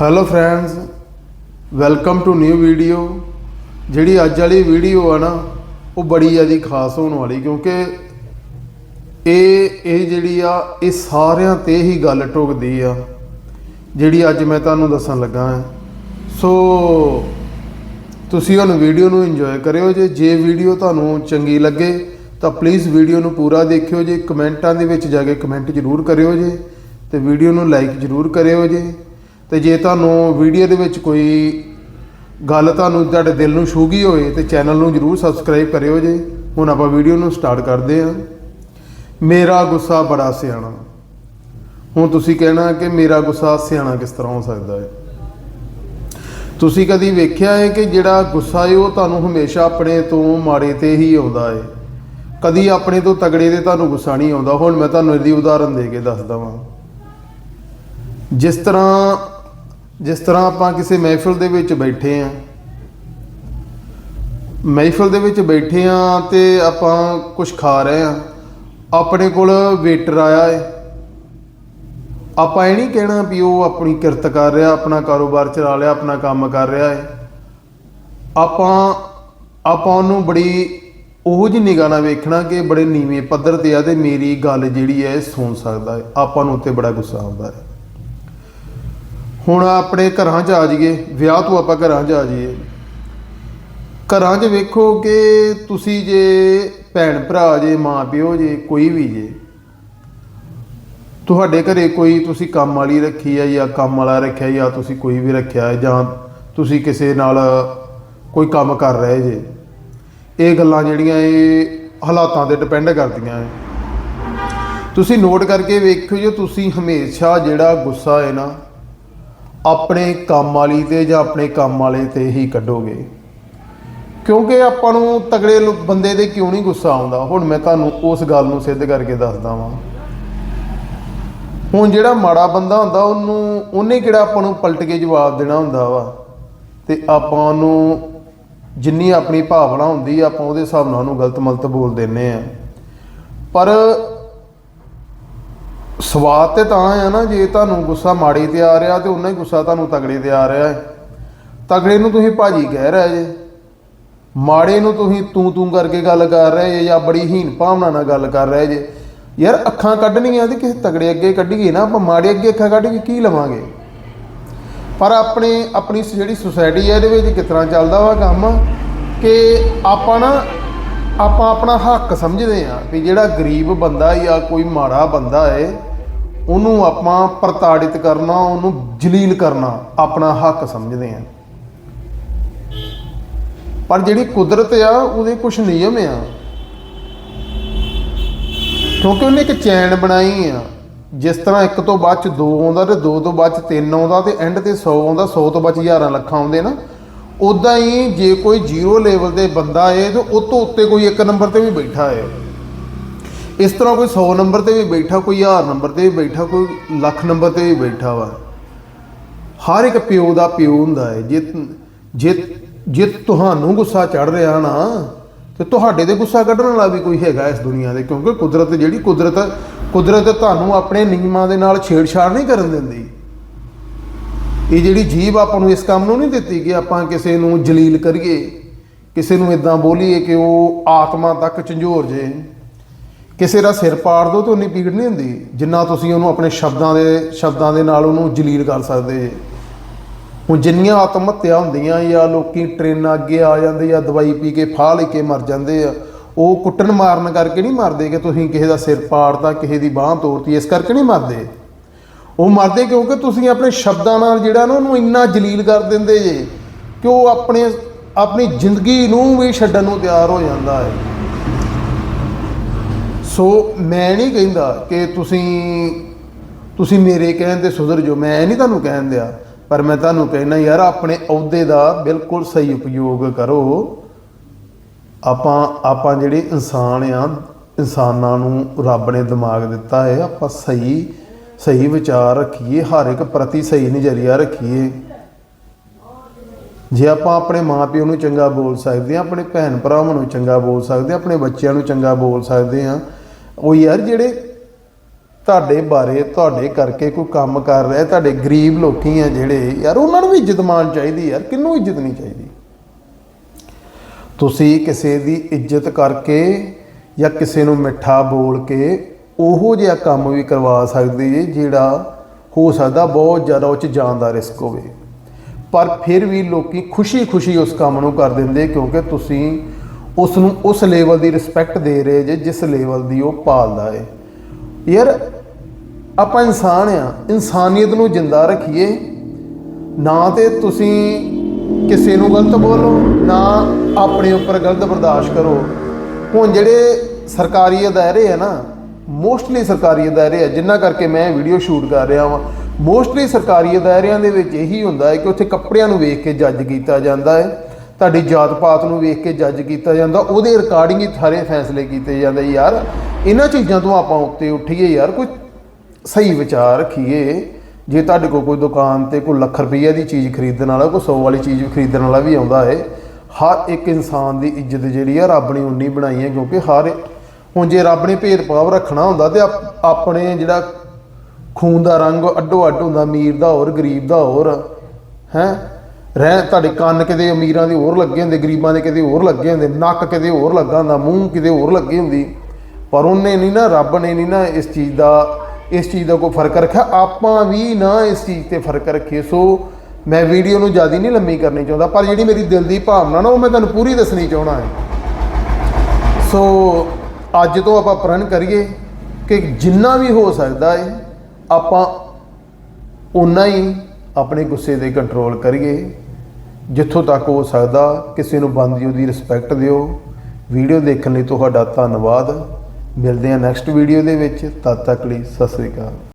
Hello friends welcome to new video ਜਿਹੜੀ ਅੱਜ ਵਾਲੀ ਵੀਡੀਓ ਆ ਨਾ, ਉਹ ਬੜੀ ਜ਼ਿਆਦਾ ਖਾਸ ਹੋਣ ਵਾਲੀ ਕਿਉਂਕਿ ਇਹ ਇਹ ਜਿਹੜੀ ਆ, ਇਹ ਸਾਰਿਆਂ ਤੇ ਹੀ ਗੱਲ ਟੁਕਦੀ ਆ, ਜਿਹੜੀ ਅੱਜ ਮੈਂ ਤੁਹਾਨੂੰ ਦੱਸਣ ਲੱਗਾ ਹਾਂ। ਸੋ ਤੁਸੀਂ ਹੁਣ ਵੀਡੀਓ ਨੂੰ ਇੰਜੋਏ ਕਰਿਓ ਜੇ ਜੇ ਵੀਡੀਓ ਤੁਹਾਨੂੰ ਚੰਗੀ ਲੱਗੇ, ਤਾਂ ਪਲੀਜ਼ ਵੀਡੀਓ ਨੂੰ ਪੂਰਾ ਦੇਖਿਓ ਜੇ, ਕਮੈਂਟਾਂ ਦੇ ਵਿੱਚ ਜਾ ਕੇ ਕਮੈਂਟ ਜ਼ਰੂਰ ਕਰਿਓ ਜੇ, ਤੇ ਵੀਡੀਓ ਨੂੰ ਲਾਈਕ ਜ਼ਰੂਰ ਕਰਿਓ ਜੇ। ਤੇ ਜੇ ਤੁਹਾਨੂੰ ਵੀਡੀਓ ਦੇ ਵਿੱਚ ਕੋਈ ਗੱਲ ਤੁਹਾਨੂੰ ਤੁਹਾਡੇ ਦਿਲ ਨੂੰ ਛੂ ਗਈ ਹੋਏ ਤੇ ਚੈਨਲ ਨੂੰ ਜ਼ਰੂਰ ਸਬਸਕ੍ਰਾਈਬ ਕਰਿਓ ਜੇ। ਹੁਣ ਆਪਾਂ ਵੀਡੀਓ ਨੂੰ ਸਟਾਰਟ ਕਰਦੇ ਹਾਂ। ਮੇਰਾ ਗੁੱਸਾ ਬੜਾ ਸਿਆਣਾ। ਹੁਣ ਤੁਸੀਂ ਕਹਿਣਾ ਕਿ ਮੇਰਾ ਗੁੱਸਾ ਸਿਆਣਾ ਕਿਸ ਤਰ੍ਹਾਂ ਹੋ ਸਕਦਾ ਹੈ? ਤੁਸੀਂ ਕਦੀ ਵੇਖਿਆ ਹੈ ਕਿ ਜਿਹੜਾ ਗੁੱਸਾ ਹੈ ਉਹ ਤੁਹਾਨੂੰ ਹਮੇਸ਼ਾ ਆਪਣੇ ਤੋਂ ਮਾੜੇ ਤੇ ਹੀ ਆਉਂਦਾ ਹੈ? ਕਦੀ ਆਪਣੇ ਤੋਂ ਤਗੜੇ ਤੇ ਤੁਹਾਨੂੰ ਗੁੱਸਾ ਨਹੀਂ ਆਉਂਦਾ? ਹੁਣ ਮੈਂ ਤੁਹਾਨੂੰ ਇਹਦੀ ਉਦਾਹਰਨ ਦੇ ਕੇ ਦੱਸਦਾ ਵਾਂ ਜਿਸ ਤਰ੍ਹਾਂ ਜਿਸ ਤਰ੍ਹਾਂ ਆਪਾਂ ਕਿਸੇ ਮਹਿਫਿਲ ਦੇ ਵਿੱਚ ਬੈਠੇ ਆਂ। ਮਹਿਫਿਲ ਦੇ ਵਿੱਚ ਬੈਠੇ ਆਂ ਤੇ ਆਪਾਂ ਕੁਝ ਖਾ ਰਹੇ ਆਂ। ਆਪਣੇ ਕੋਲ ਵੇਟਰ ਆਇਆ ਹੈ ਆਪਾਂ ਇਹ ਨਹੀਂ ਕਹਿਣਾ ਵੀ ਉਹ ਆਪਣੀ ਕਿਰਤ ਕਰ ਰਿਹਾ, ਆਪਣਾ ਕਾਰੋਬਾਰ ਚਲਾ ਲਿਆ ਆਪਣਾ ਕੰਮ ਕਰ ਰਿਹਾ ਹੈ ਆਪਾਂ ਆਪਾਂ ਉਹਨੂੰ ਬੜੀ ਉਹੋ ਜਿਹੀ ਨਿਗਾਹ ਨਾਲ ਵੇਖਣਾ ਕਿ ਬੜੇ ਨੀਵੇਂ ਪੱਧਰ ਤੇ ਆ ਤੇ ਮੇਰੀ ਗੱਲ ਜਿਹੜੀ ਹੈ ਸੁਣ ਸਕਦਾ ਹੈ ਆਪਾਂ ਨੂੰ ਉੱਤੇ ਬੜਾ ਗੁੱਸਾ ਆਉਂਦਾ ਹੈ ਹੁਣ ਆਪਣੇ ਘਰਾਂ 'ਚ ਆ ਜਾਈਏ, ਵਿਆਹ ਤੋਂ ਆਪਾਂ ਘਰਾਂ 'ਚ ਆ ਜਾਈਏ। ਘਰਾਂ 'ਚ ਵੇਖੋ ਕਿ ਤੁਸੀਂ ਜੇ ਭੈਣ ਭਰਾ ਜੇ, ਮਾਂ ਪਿਓ ਜੇ, ਕੋਈ ਵੀ ਜੇ, ਤੁਹਾਡੇ ਘਰੇ ਕੋਈ ਤੁਸੀਂ ਕੰਮ ਵਾਲੀ ਰੱਖੀ ਹੈ ਜਾਂ ਕੰਮ ਵਾਲਾ ਰੱਖਿਆ ਜਾਂ ਤੁਸੀਂ ਕੋਈ ਵੀ ਰੱਖਿਆ ਹੈ ਜਾਂ ਤੁਸੀਂ ਕਿਸੇ ਨਾਲ ਕੋਈ ਕੰਮ ਕਰ ਰਹੇ ਜੇ, ਇਹ ਗੱਲਾਂ ਜਿਹੜੀਆਂ ਇਹ ਹਾਲਾਤਾਂ ਤੇ ਡਿਪੈਂਡ ਕਰਦੀਆਂ ਹੈ ਤੁਸੀਂ ਨੋਟ ਕਰਕੇ ਵੇਖਿਓ ਜੇ ਤੁਸੀਂ ਹਮੇਸ਼ਾ ਜਿਹੜਾ ਗੁੱਸਾ ਹੈ ਨਾ ਆਪਣੇ ਕੰਮ ਵਾਲੀ ਤੇ ਜਾਂ ਆਪਣੇ ਕੰਮ ਵਾਲੇ ਤੇ ਹੀ ਕੱਢੋਗੇ? ਕਿਉਂਕਿ ਆਪਾਂ ਨੂੰ ਤਗੜੇ ਬੰਦੇ ਦੇ ਕਿਉਂ ਨਹੀਂ ਗੁੱਸਾ ਆਉਂਦਾ? ਹੁਣ ਮੈਂ ਤੁਹਾਨੂੰ ਉਸ ਗੱਲ ਨੂੰ ਸਿੱਧ ਕਰਕੇ ਦੱਸਦਾ ਵਾਂ। ਹੁਣ ਜਿਹੜਾ ਮਾੜਾ ਬੰਦਾ ਹੁੰਦਾ, ਉਹਨੂੰ, ਉਹਨੇ ਕਿਹੜਾ ਆਪਾਂ ਨੂੰ ਪਲਟ ਕੇ ਜਵਾਬ ਦੇਣਾ ਹੁੰਦਾ ਵਾ? ਤੇ ਆਪਾਂ ਉਹਨੂੰ ਜਿੰਨੀ ਆਪਣੀ ਭਾਵਨਾ ਹੁੰਦੀ, ਆਪਾਂ ਉਹਦੇ ਹਿਸਾਬ ਨਾਲ ਉਹਨੂੰ ਗਲਤ ਮਲਤ ਬੋਲ ਦਿੰਨੇ ਆ। ਪਰ ਸਵਾਦ ਤੇ ਤਾਂ ਆ ਨਾ, ਜੇ ਤੁਹਾਨੂੰ ਗੁੱਸਾ ਮਾੜੇ ਤੇ ਆ ਰਿਹਾ ਤੇ ਉਹਨਾਂ ਹੀ ਗੁੱਸਾ ਤੁਹਾਨੂੰ ਤਗੜੇ ਤੇ ਆ ਰਿਹਾ ਹੈ। ਤਗੜੇ ਨੂੰ ਤੁਸੀਂ ਭਾਜੀ ਕਹਿ ਰਹੇ ਜੇ। ਮਾੜੇ ਨੂੰ ਤੁਸੀਂ ਤੂੰ ਤੂੰ ਕਰਕੇ ਗੱਲ ਕਰ ਰਹੇ ਜੇ ਜਾਂ ਬੜੀ ਹੀਨ ਭਾਵਨਾ ਨਾਲ ਗੱਲ ਕਰ ਰਹੇ ਜੇ। ਯਾਰ, ਅੱਖਾਂ ਕੱਢਣੀਆਂ ਤੇ ਕਿਸੇ ਤਗੜੇ ਅੱਗੇ ਕੱਢੀਏ ਨਾ, ਆਪਾਂ ਮਾੜੇ ਅੱਗੇ ਅੱਖਾਂ ਕੱਢ ਕੇ ਕੀ ਲਵਾਂਗੇ? ਪਰ ਆਪਣੇ, ਆਪਣੀ ਜਿਹੜੀ ਸੁਸਾਇਟੀ ਹੈ ਇਹਦੇ ਵਿੱਚ ਕਿਸ ਤਰ੍ਹਾਂ ਚੱਲਦਾ ਵਾ ਕੰਮ ਕਿ ਆਪਾਂ ਨਾ, ਆਪਾਂ ਆਪਣਾ ਹੱਕ ਸਮਝਦੇ ਆ ਵੀ ਜਿਹੜਾ ਗਰੀਬ ਬੰਦਾ ਜਾਂ ਕੋਈ ਮਾੜਾ ਬੰਦਾ ਹੈ ਉਹਨੂੰ ਆਪਾਂ ਪ੍ਰਤਾੜਿਤ ਕਰਨਾ, ਉਹਨੂੰ ਜਲੀਲ ਕਰਨਾ, ਆਪਣਾ ਹੱਕ ਸਮਝਦੇ ਆ ਪਰ ਜਿਹੜੀ ਕੁਦਰਤ ਆ, ਉਹਦੇ ਕੁਝ ਨਿਯਮ ਆ। ਕਿਉਂਕਿ ਉਹਨੇ ਇੱਕ ਚੈਨ ਬਣਾਈ ਆ। ਜਿਸ ਤਰ੍ਹਾਂ ਇੱਕ ਤੋਂ ਬਾਅਦ ਚ 2 ਆਉਂਦਾ ਤੇ 2 ਤੋਂ ਬਾਅਦ ਚ 3 ਆਉਂਦਾ ਤੇ ਐਂਡ ਤੇ 100 ਆਉਂਦਾ 100 ਤੋਂ ਬਾਅਦ ਹਜ਼ਾਰਾਂ ਲੱਖਾਂ ਆਉਂਦੇ ਨਾ। ਉਦਾਂ ਹੀ ਜੇ ਕੋਈ ਜ਼ੀਰੋ ਲੈਵਲ ਦੇ ਬੰਦਾ ਏ ਤੇ ਉਹ ਤੋਂ ਉੱਤੇ ਕੋਈ ਇੱਕ ਨੰਬਰ ਤੇ ਵੀ ਬੈਠਾ ਏ ਇਸ ਤਰ੍ਹਾਂ ਕੋਈ 100 ਨੰਬਰ ਤੇ ਵੀ ਬੈਠਾ, ਕੋਈ ਹਜ਼ਾਰ ਨੰਬਰ ਤੇ ਵੀ ਬੈਠਾ, ਕੋਈ ਲੱਖ ਨੰਬਰ ਤੇ ਵੀ ਬੈਠਾ ਵਾ। ਹਰ ਇੱਕ ਪਿਓ ਦਾ ਪਿਓ ਹੁੰਦਾ ਹੈ। ਜੇ ਜੇ ਜੇ ਤੁਹਾਨੂੰ ਗੁੱਸਾ ਚੜ ਰਿਹਾ ਨਾ, ਤੇ ਤੁਹਾਡੇ ਤੇ ਗੁੱਸਾ ਕੱਢਣ ਵਾਲਾ ਵੀ ਕੋਈ ਹੈਗਾ ਇਸ ਦੁਨੀਆ ਦੇ, ਕਿਉਂਕਿ ਕੁਦਰਤ ਜਿਹੜੀ ਕੁਦਰਤ ਕੁਦਰਤ ਤੁਹਾਨੂੰ ਆਪਣੇ ਨਿਯਮਾਂ ਦੇ ਨਾਲ ਛੇੜਛਾੜ ਨਹੀਂ ਕਰਨ ਦਿੰਦੀ। ਇਹ ਜਿਹੜੀ ਜੀਬ ਆਪਾਂ ਨੂੰ ਇਸ ਕੰਮ ਨੂੰ ਨਹੀਂ ਦਿੱਤੀ ਕਿ ਆਪਾਂ ਕਿਸੇ ਨੂੰ ਜਲੀਲ ਕਰੀਏ, ਕਿਸੇ ਨੂੰ ਇਦਾਂ ਬੋਲੀਏ ਕਿ ਉਹ ਆਤਮਾ ਤੱਕ ਝੰਜੋਰ ਜੇ। ਕਿਸੇ ਦਾ ਸਿਰ ਪਾੜ ਦੋ ਤਾਂ ਉਨੀ ਪੀੜ ਨਹੀਂ ਹੁੰਦੀ, ਜਿੰਨਾ ਤੁਸੀਂ ਉਹਨੂੰ ਆਪਣੇ ਸ਼ਬਦਾਂ ਦੇ ਸ਼ਬਦਾਂ ਦੇ ਨਾਲ ਉਹਨੂੰ ਜਲੀਲ ਕਰ ਸਕਦੇ। ਜੇ ਹੁਣ ਜਿੰਨੀਆਂ ਆਤਮ ਹੱਤਿਆ ਹੁੰਦੀਆਂ ਜਾਂ ਲੋਕੀ ਟ੍ਰੇਨਾਂ ਅੱਗੇ ਆ ਜਾਂਦੇ ਜਾਂ ਦਵਾਈ ਪੀ ਕੇ ਫਾਹ ਲੈ ਕੇ ਮਰ ਜਾਂਦੇ ਆ, ਉਹ ਕੁੱਟਣ ਮਾਰਨ ਕਰਕੇ ਨਹੀਂ ਮਰਦੇ ਕਿ ਤੁਸੀਂ ਕਿਸੇ ਦਾ ਸਿਰ ਪਾੜਤਾ, ਕਿਸੇ ਦੀ ਬਾਹ ਤੋੜਤੀ, ਇਸ ਕਰਕੇ ਨਹੀਂ ਮਰਦੇ। ਉਹ ਮਰਦੇ ਕਿਉਂਕਿ ਤੁਸੀਂ ਆਪਣੇ ਸ਼ਬਦਾਂ ਨਾਲ ਜਿਹੜਾ ਨਾ ਉਹਨੂੰ ਇੰਨਾ ਜਲੀਲ ਕਰ ਦਿੰਦੇ ਜੇ ਕਿ ਉਹ ਆਪਣੇ, ਆਪਣੀ ਜ਼ਿੰਦਗੀ ਨੂੰ ਵੀ ਛੱਡਣ ਨੂੰ ਤਿਆਰ ਹੋ ਜਾਂਦਾ ਹੈ। ਸੋ ਮੈਂ ਨਹੀਂ ਕਹਿੰਦਾ ਕਿ ਤੁਸੀਂ ਤੁਸੀਂ ਮੇਰੇ ਕਹਿਣ ਤੇ ਸੁਧਰ ਜਾਓ। ਮੈਂ ਨਹੀਂ ਤੁਹਾਨੂੰ ਕਹਿਣ ਦਿਆ, ਪਰ ਮੈਂ ਤੁਹਾਨੂੰ ਕਹਿਣਾ ਯਾਰ, ਆਪਣੇ ਅਹੁਦੇ ਦਾ ਬਿਲਕੁਲ ਸਹੀ ਉਪਯੋਗ ਕਰੋ। ਆਪਾਂ ਆਪਾਂ ਜਿਹੜੇ ਇਨਸਾਨ ਆ, ਇਨਸਾਨਾਂ ਨੂੰ ਰੱਬ ਨੇ ਦਿਮਾਗ ਦਿੱਤਾ ਹੈ, ਆਪਾਂ ਸਹੀ ਸਹੀ ਵਿਚਾਰ ਰੱਖੀਏ, ਹਰ ਇੱਕ ਪ੍ਰਤੀ ਸਹੀ ਨਜ਼ਰੀਆ ਰੱਖੀਏ। ਜੇ ਆਪਾਂ ਆਪਣੇ ਮਾਪਿਓ ਨੂੰ ਚੰਗਾ ਬੋਲ ਸਕਦੇ ਆ ਆਪਣੇ ਭੈਣ ਭਰਾਵਾਂ ਨੂੰ ਚੰਗਾ ਬੋਲ ਸਕਦੇ ਆ ਆਪਣੇ ਬੱਚਿਆਂ ਨੂੰ ਚੰਗਾ ਬੋਲ ਸਕਦੇ ਆ ਉਹ ਯਾਰ ਜਿਹੜੇ ਤੁਹਾਡੇ ਬਾਰੇ, ਤੁਹਾਡੇ ਕਰਕੇ ਕੋਈ ਕੰਮ ਕਰ ਰਿਹਾ, ਤੁਹਾਡੇ ਗਰੀਬ ਲੋਕੀ ਆ ਜਿਹੜੇ, ਯਾਰ ਉਹਨਾਂ ਨੂੰ ਵੀ ਇੱਜ਼ਤ ਮਾਣ ਚਾਹੀਦੀ ਯਾਰ, ਕਿਹਨੂੰ ਇੱਜ਼ਤ ਨਹੀਂ ਚਾਹੀਦੀ? ਤੁਸੀਂ ਕਿਸੇ ਦੀ ਇੱਜ਼ਤ ਕਰਕੇ ਜਾਂ ਕਿਸੇ ਨੂੰ ਮਿੱਠਾ ਬੋਲ ਕੇ ਉਹੋ ਜਿਹਾ ਕੰਮ ਵੀ ਕਰਵਾ ਸਕਦੇ ਜੇ ਜਿਹੜਾ ਹੋ ਸਕਦਾ ਬਹੁਤ ਜ਼ਿਆਦਾ ਉਹ 'ਚ ਜਾਨ ਦਾ ਰਿਸਕ ਹੋਵੇ। ਪਰ ਫਿਰ ਵੀ ਲੋਕੀ ਖੁਸ਼ੀ-ਖੁਸ਼ੀ ਉਸ ਕੰਮ ਨੂੰ ਕਰ ਦਿੰਦੇ ਕਿਉਂਕਿ ਤੁਸੀਂ ਉਸ ਨੂੰ ਉਸ ਲੈਵਲ ਦੀ ਰਿਸਪੈਕਟ ਦੇ ਰਹੇ ਜੇ, ਜਿਸ ਲੈਵਲ ਦੀ ਉਹ ਪਾਲਦਾ ਹੈ ਯਾਰ, ਆਪਾਂ ਇਨਸਾਨ ਆ, ਇਨਸਾਨੀਅਤ ਨੂੰ ਜਿੰਦਾ ਰੱਖੀਏ। ਨਾ ਤੇ ਤੁਸੀਂ ਕਿਸੇ ਨੂੰ ਗਲਤ ਬੋਲੋ, ਨਾ ਆਪਣੇ ਉੱਪਰ ਗਲਤ ਬਰਦਾਸ਼ਤ ਕਰੋ। ਹੁਣ ਜਿਹੜੇ ਸਰਕਾਰੀ ਅਦਾਰੇ ਆ ਨਾ ਮੋਸਟਲੀ ਸਰਕਾਰੀ ਅਦਾਰੇ ਆ ਜਿਨ੍ਹਾਂ ਕਰਕੇ ਮੈਂ ਵੀਡੀਓ ਸ਼ੂਟ ਕਰ ਰਿਹਾ ਹਾਂ ਮੋਸਟਲੀ ਸਰਕਾਰੀ ਅਦਾਰਿਆਂ ਦੇ ਵਿੱਚ ਇਹੀ ਹੁੰਦਾ ਹੈ ਕਿ ਉੱਥੇ ਕੱਪੜਿਆਂ ਨੂੰ ਵੇਖ ਕੇ ਜੱਜ ਕੀਤਾ ਜਾਂਦਾ ਹੈ। ਤੁਹਾਡੀ ਜਾਤ ਪਾਤ ਨੂੰ ਵੇਖ ਕੇ ਜੱਜ ਕੀਤਾ ਜਾਂਦਾ, ਉਹਦੇ ਰਿਕਾਰਡਿੰਗ ਹੀ ਸਾਰੇ ਫੈਸਲੇ ਕੀਤੇ ਜਾਂਦੇ ਯਾਰ। ਇਹਨਾਂ ਚੀਜ਼ਾਂ ਤੋਂ ਆਪਾਂ ਉੱਤੇ ਉੱਠੀਏ ਯਾਰ, ਕੋਈ ਸਹੀ ਵਿਚਾਰ ਰੱਖੀਏ। ਜੇ ਤੁਹਾਡੇ ਕੋਲ ਕੋਈ ਦੁਕਾਨ ਤੇ ਕੋਈ ਲੱਖ ਰੁਪਈਆ ਦੀ ਚੀਜ਼ ਖਰੀਦਣ ਵਾਲਾ, ਕੋਈ 100 ਵਾਲੀ ਚੀਜ਼ ਖਰੀਦਣ ਵਾਲਾ ਵੀ ਆਉਂਦਾ ਹੈ ਹਰ ਇੱਕ ਇਨਸਾਨ ਦੀ ਇੱਜ਼ਤ ਜਿਹੜੀ ਆ ਰੱਬ ਨੇ ਉਨੀ ਬਣਾਈ ਹੈ, ਕਿਉਂਕਿ ਹਰ ਹੁਣ ਜੇ ਰੱਬ ਨੇ ਭੇਦਭਾਵ ਰੱਖਣਾ ਹੁੰਦਾ ਤੇ ਆਪਣੇ ਜਿਹੜਾ ਖੂਨ ਦਾ ਰੰਗ ਅੱਡੋ ਅੱਡ ਹੁੰਦਾ, ਅਮੀਰ ਦਾ ਹੋਰ, ਗਰੀਬ ਦਾ ਹੋਰ, ਹੈ? ਰਹਿ, ਤੁਹਾਡੇ ਕੰਨ ਕਿਤੇ ਅਮੀਰਾਂ ਦੇ ਹੋਰ ਲੱਗੇ ਹੁੰਦੇ, ਗਰੀਬਾਂ ਦੇ ਕਿਤੇ ਹੋਰ ਲੱਗੇ ਹੁੰਦੇ, ਨੱਕ ਕਿਤੇ ਹੋਰ ਲੱਗਾ ਹੁੰਦਾ, ਮੂੰਹ ਕਿਤੇ ਹੋਰ ਲੱਗੀ ਹੁੰਦੀ। ਪਰ ਉਹਨੇ ਨਹੀਂ ਨਾ, ਰੱਬ ਨੇ ਨਹੀਂ ਨਾ ਇਸ ਚੀਜ਼ ਦਾ, ਇਸ ਚੀਜ਼ ਦਾ ਕੋਈ ਫ਼ਰਕ ਰੱਖਿਆ। ਆਪਾਂ ਵੀ ਨਾ ਇਸ ਚੀਜ਼ ਤੇ ਫ਼ਰਕ ਰੱਖੀਏ। ਸੋ ਮੈਂ ਵੀਡੀਓ ਨੂੰ ਜ਼ਿਆਦਾ ਨਹੀਂ ਲੰਮੀ ਕਰਨੀ ਚਾਹੁੰਦਾ, ਪਰ ਜਿਹੜੀ ਮੇਰੀ ਦਿਲ ਦੀ ਭਾਵਨਾ ਨਾ, ਉਹ ਮੈਂ ਤੁਹਾਨੂੰ ਪੂਰੀ ਦੱਸਣੀ ਚਾਹਣਾ ਹੈ। ਸੋ ਅੱਜ ਤੋਂ ਆਪਾਂ ਪ੍ਰਣ ਕਰੀਏ ਕਿ ਜਿੰਨਾ ਵੀ ਹੋ ਸਕਦਾ ਹੈ, ਆਪਾਂ ਉਨਾ ਹੀ ਆਪਣੇ ਗੁੱਸੇ ਤੇ ਕੰਟਰੋਲ ਕਰੀਏ। ਜਿੱਥੋਂ ਤੱਕ ਹੋ ਸਕਦਾ ਕਿਸੇ ਨੂੰ ਬੰਦੀ ਉਹਦੀ ਰਿਸਪੈਕਟ ਦਿਓ। ਵੀਡੀਓ ਦੇਖਣ ਲਈ ਤੁਹਾਡਾ ਧੰਨਵਾਦ। ਮਿਲਦੇ ਹਾਂ ਨੈਕਸਟ ਵੀਡੀਓ ਦੇ ਵਿੱਚ। ਤਦ ਤੱਕ ਲਈ ਸਤਿ ਸ੍ਰੀ ਅਕਾਲ।